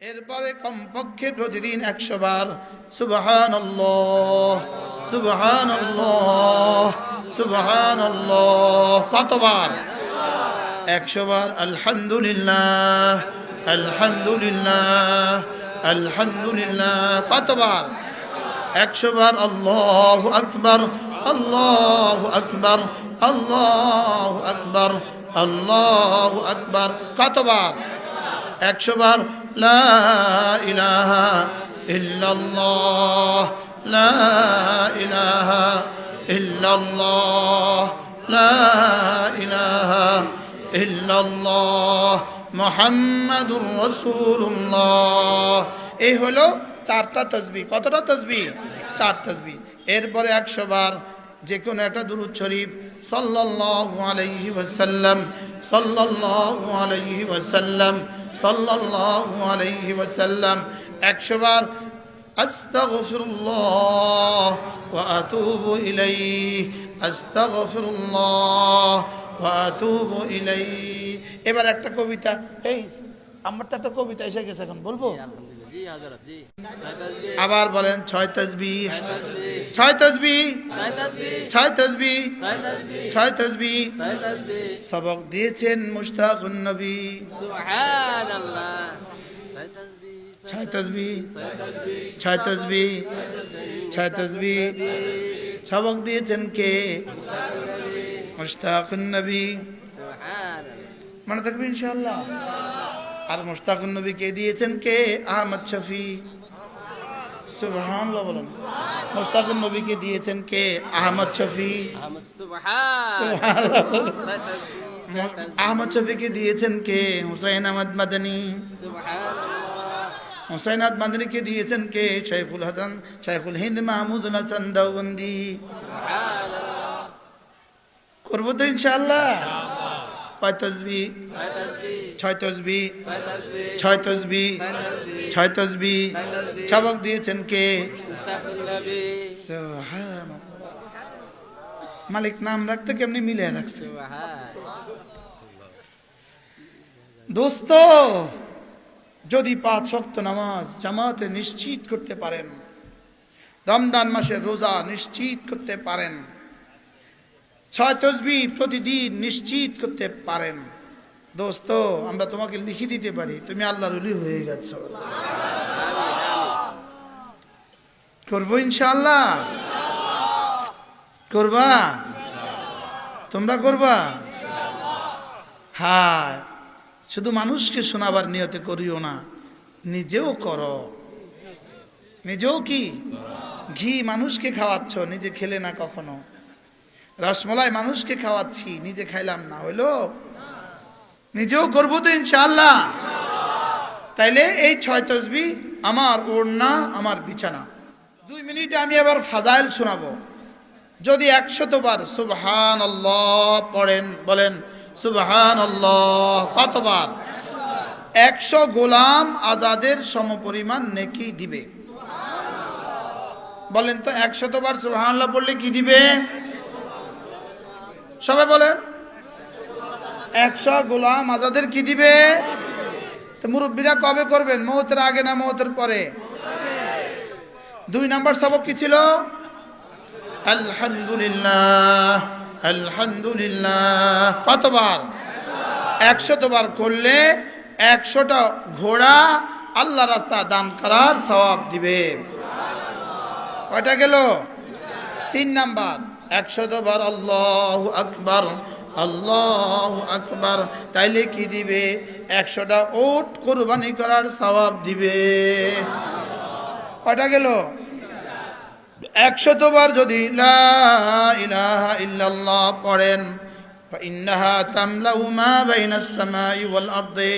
এরপরে কমপক্ষে প্রতিদিন একশো বার সুবহান সুবহান সুবহান কতবার? একশো বার, আলহামদুলিল্লাহ আলহামদুলিল্লাহ আলহামদুলিল্লাহ। কতবার? একশো বার, আল্লাহ আকবর আল্লাহ আকবর আল্লাহ আকবর আল্লাহ আকবর। কতবার? একশো বার লা ইলাহা ইল্লাল্লাহ, লা ইলাহা ইল্লাল্লাহ, লা ইলাহা ইল্লাল্লাহ মুহাম্মাদুর রাসূলুল্লাহ। এই হলো চারটা তসবি কতটা তসবি চার তসবি এরপরে একশো বার যে কোনো একটা দুরুদ শরীফ সাল্লাল্লাহু আলাইহি ওয়াসাল্লাম, সাল্লাল্লাহু আলাইহি ওয়াসাল্লাম সাল্লাল্লাহু আলাইহি ওয়াসাল্লাম একশো বার আস্তাগফিরুল্লাহ ওয়া আতুবু ইলাইহি, আস্তাগফিরুল্লাহ ওয়া আতুবু ইলাইহি। এবার একটা কবিতা, এই আমারটা একটা কবিতা এসে গেছে এখন, বলব? আবার বলেন ছয় তসবি ছয় তসবি ছয় তসবি ছয় তসবি সবক দিয়েছেন মুশতাকুন নবী ছয় তসবি ছয় তসবি ছয় তসবি সবক দিয়েছেন কে মুশতাকুন নবী মনে থাকবে ইনশাআল্লাহ আর মুশতাকুন নবী কে দিয়েছেন কে? আহমদ শফি। সুবহানাল্লাহ বলেন। নবীকে দিয়েছেন কে? আহমদ শফি। আহমদ শফিকে দিয়েছেন কে? হুসাইন আহমদ মাদানী। হুসাইন আহমদ মাদানীকে দিয়েছেন কে? শাইখুল হাসান শাইখুল হিন্দ মাহমুদুল হাসান দাউবন্দি। করব তো ইনশাআল্লাহ। কয় তসবি, ছয় তসবি সবক দিয়েছেন কে। মালিক নাম রাখতে কেমনি মিলে রাখছে? দোস্ত, যদি পাঁচ শক্ত নামাজ জামাতে নিশ্চিত করতে পারেন, রমজান মাসের রোজা নিশ্চিত করতে পারেন ছয় তসবি প্রতিদিন নিশ্চিত করতে পারেন। দোস্ত, আমরা তোমাকে লিখে দিতে পারি। তুমি আল্লাহর উলি হয়ে গেছ। করব ইনশাআল্লাহ? করবা? তোমরা করবা? হ্যাঁ শুধু মানুষকে শোনাবার নিয়তে করিও না, নিজেও করো। নিজেও কি? ঘি মানুষকে খাওয়াচ্ছ, নিজে খেলে না কখনো? রসমলাই মানুষকে খাওয়াচ্ছি, নিজে খাইলাম না, হইল? নিজেও করব তো ইনশাআল্লাহ। তাইলে এই ছয় তসবি, আমার ওড়না, আমার বিছানা। দুই মিনিটে আমি আবার ফাজাইল শোনাবো। যদি একশতবার সুবহান আল্লাহ পড়েন, বলেন সুবহান আল্লাহ কতবার? একশো গোলাম আজাদের সমপরিমাণ নেকি দিবে। বলেন তো, একশতবার সুবহান আল্লাহ পড়লে কি দিবে? সবাই বলেন। একশো গোলাম আজাদের কি দিবে? মুরব্বীরা কবে করবেন? মহতের আগে না মহতের পরে? দুই নাম্বার সবক কি ছিল? আলহামদুলিল্লাহ আলহামদুলিল্লাহ। কতবার? একশতবার করলে একশোটা ঘোড়া আল্লাহ রাস্তা দান করার সওয়াব দিবে। কয়টা গেল? তিন নাম্বার। একশতবার আল্লাহ আকবার আল্লাহ আকবার। তাইলে কি দিবে? একশোটা ওট কোরবানি করার সওয়াব দিবে। কয়টা গেল? একশতবার যদি ইল্লাল্লাহ পড়েন ইন্নাহা তামলাউ মা বাইনাস সামাই ওয়াল আরদে।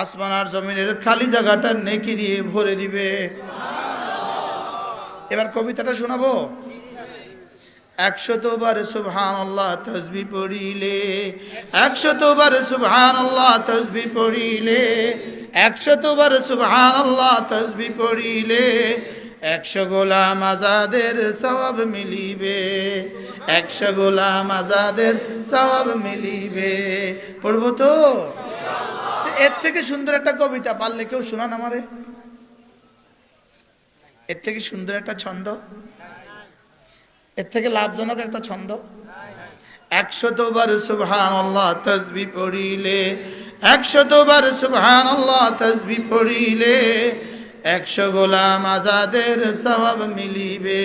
আসমান আর জমিনের খালি জায়গাটা নেকি দিয়ে ভরে দিবে। এবার কবিতাটা শোনাবো? একশতবার সুবহান আল্লাহ তসবি পড়িলে, একশতবার সুবহান আল্লাহ তসবি পড়িলে, একশতবার সুবহান আল্লাহ তসবি পড়িলে, একশো গোলাম আজাদের সওয়াব মিলিবে, একশো গোলাম আজাদের সওয়াব মিলিবে। পড়ব তো? এর থেকে সুন্দর একটা কবিতা পারলে কেউ শোনান আমারে? এর থেকে সুন্দর একটা ছন্দ? এর থেকে লাভজনক একটা ছন্দ। একশত বার সুবহান আল্লাহ তসবি পড়িলে একশত বার সুবহান আল্লাহ তসবি পড়িলে, একশো গোলাম আজাদের সবাব মিলিবে,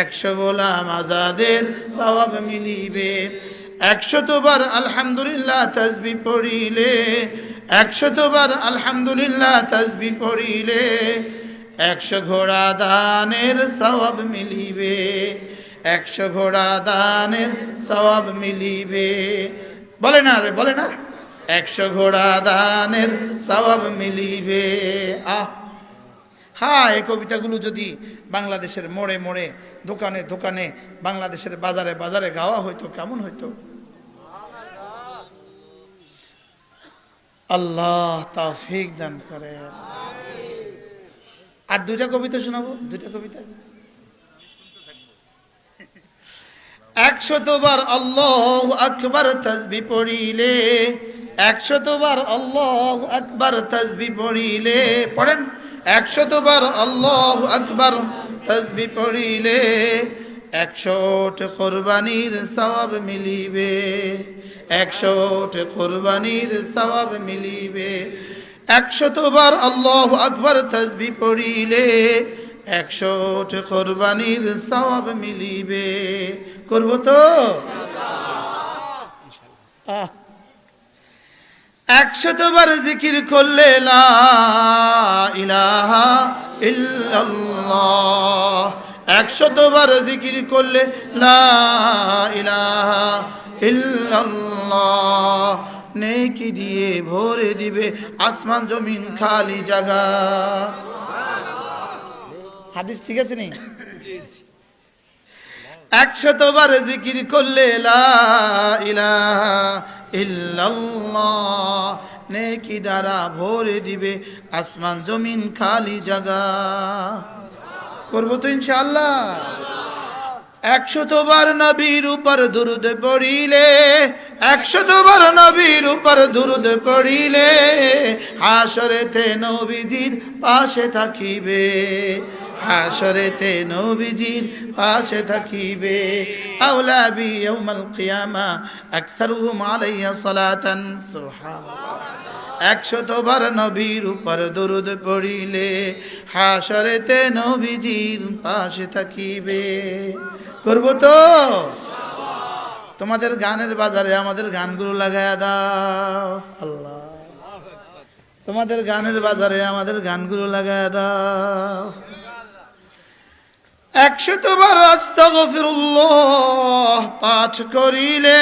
একশো গোলাম আজাদের সবাব মিলিবে, একশতবার আলহামদুলিল্লাহ তসবি পড়িলে, একশতবার আলহামদুলিল্লাহ তসবি পড়িলে, একশো ঘোড়া দানের সবাব মিলিবে একশো ঘোড়া দানের সবাব মিলিবে। বলে না রে, বলে না? একশো ঘোড়া দানের সবাব মিলিবে। আহ! হ্যাঁ এই কবিতাগুলো যদি বাংলাদেশের মোড়ে মোড়ে, দোকানে দোকানে, বাংলাদেশের বাজারে বাজারে গাওয়া হইতো, কেমন হইতো? আল্লাহ তাফিক দান করে আর দুইটা কবিতা শোনাবো? দুইটা কবিতা? একশতবার আল্লাহ আকবার তসবি পড়িলে, একশতবার আল্লাহ আকবার তসবি পড়িলে, পড়েন, একশতবার আল্লাহ আকবার তসবি পড়িলে একশোট কোরবানির সওয়াব মিলিবে, একশোট কোরবানির সওয়াব মিলিবে, একশতবার আল্লাহ আকবার তসবি পড়িলে একশোট কোরবানির সব মিলিবে। করব তো? একশতবার জিকির করলে ইলাহা ইল্লাল্লাহ। জিকির করলে ইলাহা নেকি দিয়ে ভরে দিবে আসমান জমিন খালি জায়গা হাদিস ঠিক আছে নি? একশতবার জিকির করলে নেকি দ্বারা ভরে দিবে আসমান জমিন খালি জাগা। করব তো ইনশাআল্লাহ। একশতবার নবীর উপর দুরুদ পড়িলে একশতবার নবীর উপর দুরুদ পড়িলে হাসরেতে নবীজির পাশে থাকিবে। হাসরেতে নবীজির পাশে থাকিবে। আউলাবি ইয়াউমাল কিয়ামা আকসারুহুম আলাইয়া সালাতান। সুবহানাল্লাহ। একশতবার নবীর উপর দরুদ পড়িলে হাসরেতে নবীজির পাশে থাকিবে। করব তো? তোমাদের গানের বাজারে আমাদের গানগুলো লাগায়া দাও। আল্লাহ। তোমাদের গানের বাজারে আমাদের গানগুলো লাগায়া দাও। একশতবার আস্তাগফিরুল্লাহ পাঠ করিলে,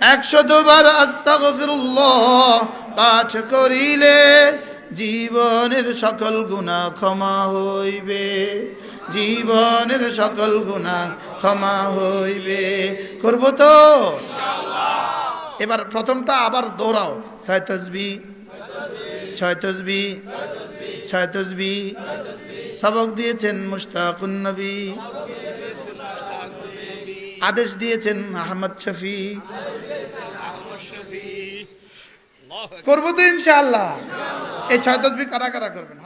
একশতবার আস্তাগফিরুল্লাহ পাঠ করিলে জীবনের সকল গুণা ক্ষমা হইবে। জীবনের সকল গুণা ক্ষমা হইবে। করব তো? এবার প্রথমটা আবার দৌড়াও। ছয় তসবি ছয় তসবি ছয় তসবি সবক দিয়েছেন মুশতাকুন নবী। আদেশ দিয়েছেন আহমদ শফি। করব তো ইনশাআল্লাহ, এই ছয় তসবি কারা কারা করবেন?